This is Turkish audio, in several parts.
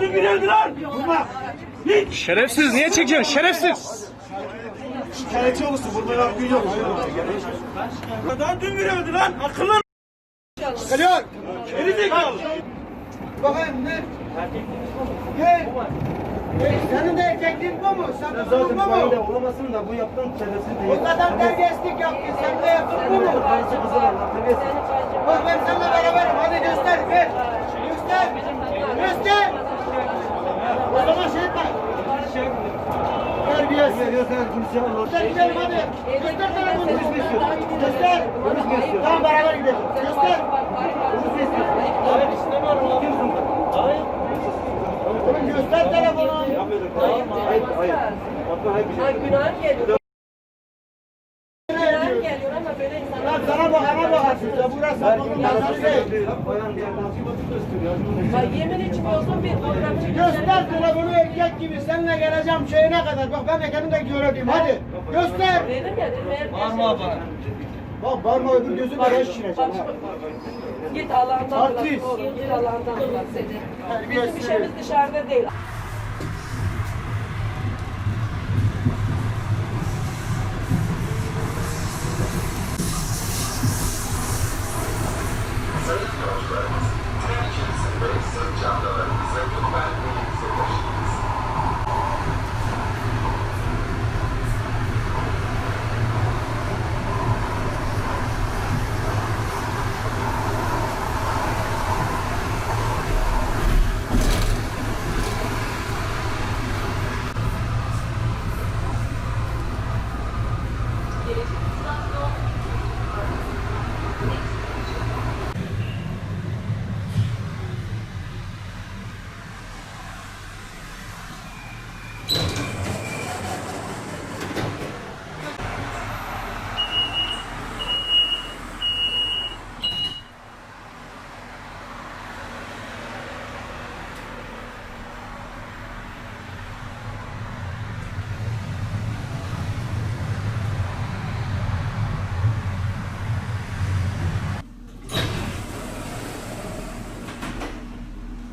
Dün günüydü lan. Vurma. Hiç. Şerefsiz niye çekiyorsun şerefsiz? Şikayetçi olursun. Vurmaya hakkın yok. Dün günüydü lan. Akıllı. Geliyor. Geri zekalı. Bakayım ne? Gel. Gel. Senin de erkekliğin bu mu? Sen de bu mu? Olamasın da bu yaptığın O değil. kadar terbiyesizlik yaptın. Sen de yaptın bu mu? Bak ben seninle beraberim. Hadi göster. Ver. Göster. Göster. O zaman şey etme. Terbiyesiz. Göster gidelim hadi. Göster telefonu. Göster. Tamam beraber gidelim. Göster. Oğlum göster telefonu. Hayır, hayır. Yapma, hayır. Ha, günah geliyor. Nazarı değil. Bayan bir yemin bir programı Göster telefonu erkek gibi. Seninle geleceğim şeyine kadar. Bak ben kendim de göreyim. Hadi. Göster. Dedim ya dedim eğer... Bağırma bana. Bak bağırma öbür gözü de şişireceğim. ha. Git Allah'ından bırak. Artist. Git Allah'ından bırak seni. Bizim işimiz dışarıda değil. safe throws, but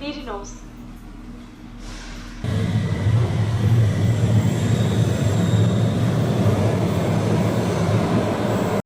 Virgino's.